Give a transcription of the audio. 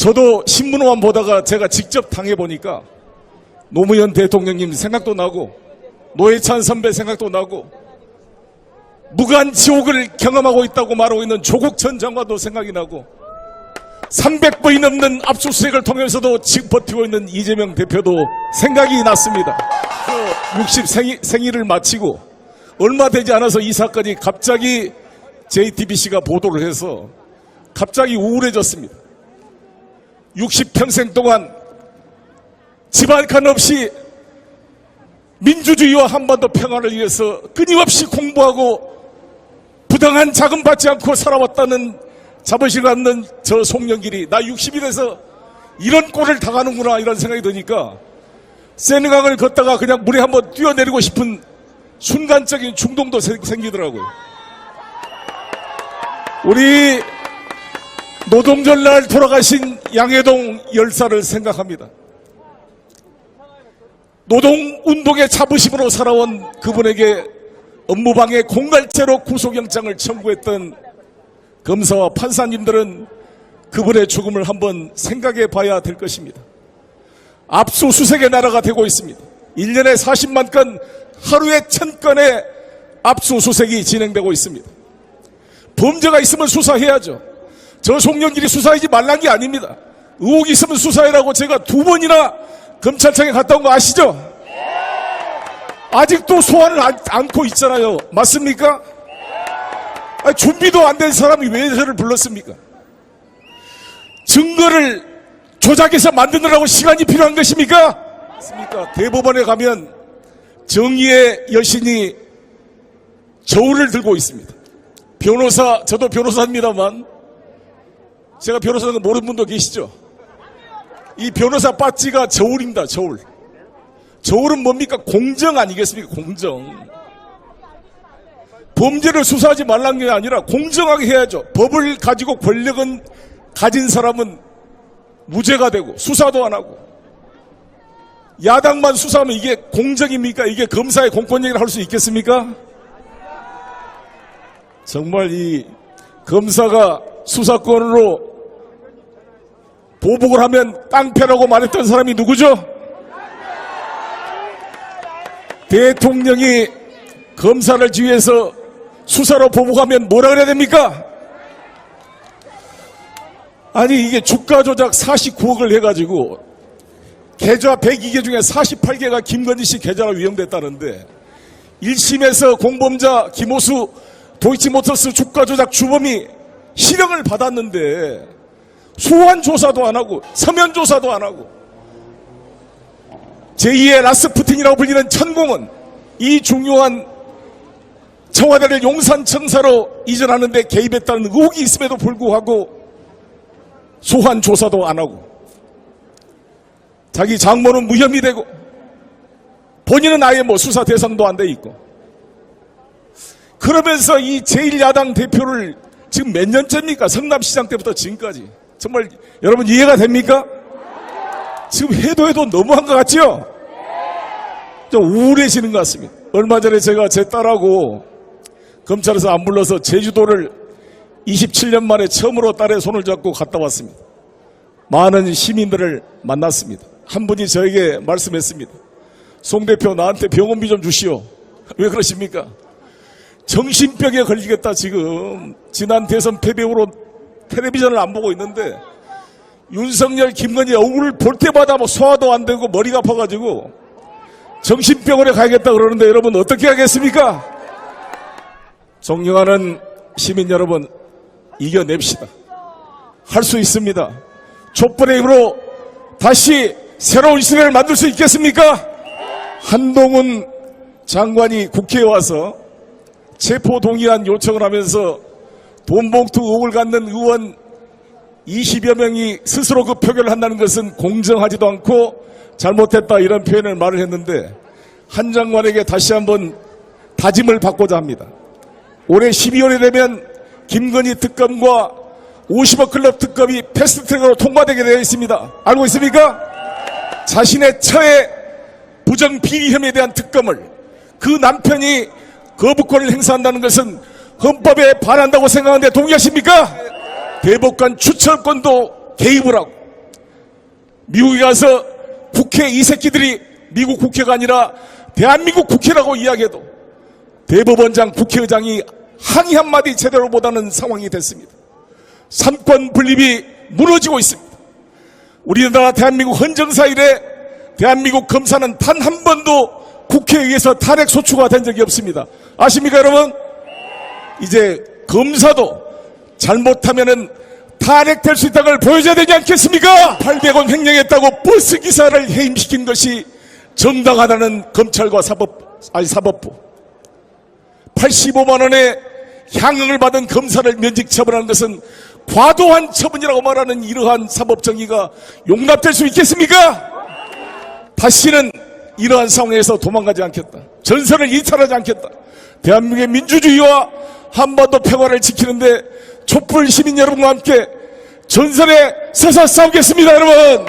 저도 신문만 보다가 제가 직접 당해보니까 노무현 대통령님 생각도 나고 노회찬 선배 생각도 나고 무간 지옥을 경험하고 있다고 말하고 있는 조국 전 장관도 생각이 나고 300번이 넘는 압수수색을 통해서도 지금 버티고 있는 이재명 대표도 생각이 났습니다. 그60 생일, 생일을 마치고 얼마 되지 않아서 이 사건이 갑자기 JTBC가 보도를 해서 갑자기 우울해졌습니다. 60평생 동안 집안 칸 없이 민주주의와 한반도 평화를 위해서 끊임없이 공부하고 부당한 자금 받지 않고 살아왔다는 자부심 갖는 저 송영길이 나 60이 돼서 이런 꼴을 당하는구나 이런 생각이 드니까 세느강을 걷다가 그냥 물에 한번 뛰어내리고 싶은 순간적인 충동도 생- 생기더라고요. 우리 노동절 날 돌아가신 양해동 열사를 생각합니다. 노동운동의 자부심으로 살아온 그분에게 업무방해 공갈죄로 구속영장을 청구했던 검사와 판사님들은 그분의 죽음을 한번 생각해 봐야 될 것입니다. 압수수색의 나라가 되고 있습니다. 1년에 40만 건, 하루에 1000건의 압수수색이 진행되고 있습니다. 범죄가 있으면 수사해야죠. 저 송영길이 수사하지 말란 게 아닙니다. 의혹이 있으면 수사해라고 제가 두 번이나 검찰청에 갔다 온 거 아시죠? 아직도 소환을 안, 않고 있잖아요. 맞습니까? 아니, 준비도 안 된 사람이 왜 저를 불렀습니까? 증거를 조작해서 만드느라고 시간이 필요한 것입니까? 맞습니까? 대법원에 가면 정의의 여신이 저울을 들고 있습니다. 변호사, 저도 변호사입니다만, 제가 변호사는 거 모르는 분도 계시죠? 이 변호사 빠지가 저울입니다, 저울. 저울은 뭡니까? 공정 아니겠습니까? 공정. 범죄를 수사하지 말란 게 아니라 공정하게 해야죠. 법을 가지고 권력은 가진 사람은 무죄가 되고 수사도 안 하고 야당만 수사하면 이게 공정입니까? 이게 검사의 공권력이라 할 수 있겠습니까? 정말 이 검사가 수사권으로 보복을 하면 깡패라고 말했던 사람이 누구죠? 대통령이 검사를 지휘해서 수사로 보복하면 뭐라 그래야 됩니까? 아니 이게 주가 조작 49억을 해가지고 계좌 102개 중에 48개가 김건희 씨 계좌로 위용됐다는데 1심에서 공범자 김호수 도이치모터스 주가 조작 주범이 실형을 받았는데 소환 조사도 안 하고 서면 조사도 안 하고. 제2의 라스푸틴이라고 불리는 천공은 이 중요한 청와대를 용산청사로 이전하는데 개입했다는 의혹이 있음에도 불구하고 소환 조사도 안 하고 자기 장모는 무혐의 되고 본인은 아예 뭐 수사 대상도 안 돼 있고. 그러면서 이 제1야당 대표를 지금 몇 년째입니까? 성남시장 때부터 지금까지 정말 여러분 이해가 됩니까? 지금 해도 해도 너무한 것 같죠? 좀 우울해지는 것 같습니다. 얼마 전에 제가 제 딸하고 검찰에서 안 불러서 제주도를 27년 만에 처음으로 딸의 손을 잡고 갔다 왔습니다. 많은 시민들을 만났습니다. 한 분이 저에게 말씀했습니다. 송 대표 나한테 병원비 좀 주시오. 왜 그러십니까? 정신병에 걸리겠다 지금 지난 대선 패배 후로 텔레비전을 안 보고 있는데 윤석열 김건희 얼굴을 볼 때마다 뭐 소화도 안 되고 머리가 아파가지고 정신병원에 가야겠다 그러는데 여러분 어떻게 하겠습니까? 존경하는 시민 여러분 이겨냅시다. 할 수 있습니다. 촛불의 힘으로 다시 새로운 시대를 만들 수 있겠습니까? 한동훈 장관이 국회에 와서 체포 동의안 요청을 하면서 돈봉투 의혹을 갖는 의원 20여 명이 스스로 그 표결을 한다는 것은 공정하지도 않고 잘못했다 이런 표현을 말을 했는데 한 장관에게 다시 한번 다짐을 받고자 합니다. 올해 12월에 되면 김건희 특검과 50억 클럽 특검이 패스트트랙으로 통과되게 되어 있습니다. 알고 있습니까? 자신의 처의 부정 비리 혐의에 대한 특검을 그 남편이 거부권을 행사한다는 것은 헌법에 반한다고 생각하는데 동의하십니까? 대법관 추천권도 개입을 하고 미국에 가서 국회 이 새끼들이 미국 국회가 아니라 대한민국 국회라고 이야기해도 대법원장 국회의장이 항의 한마디 제대로 못하는 상황이 됐습니다. 삼권 분립이 무너지고 있습니다. 우리나라 대한민국 헌정사 이래 대한민국 검사는 단 한 번도 국회에 의해서 탄핵 소추가 된 적이 없습니다. 아십니까 여러분? 이제 검사도 잘못하면은 탄핵될 수 있다는 걸 보여줘야 되지 않겠습니까? 800원 횡령했다고 버스 기사를 해임시킨 것이 정당하다는 검찰과 사법, 아니 사법부. 85만 원의 향응을 받은 검사를 면직 처분하는 것은 과도한 처분이라고 말하는 이러한 사법 정의가 용납될 수 있겠습니까? 다시는 이러한 상황에서 도망가지 않겠다. 전선을 이탈하지 않겠다. 대한민국의 민주주의와 한반도 평화를 지키는데 촛불 시민 여러분과 함께 전선에 서서 싸우겠습니다, 여러분!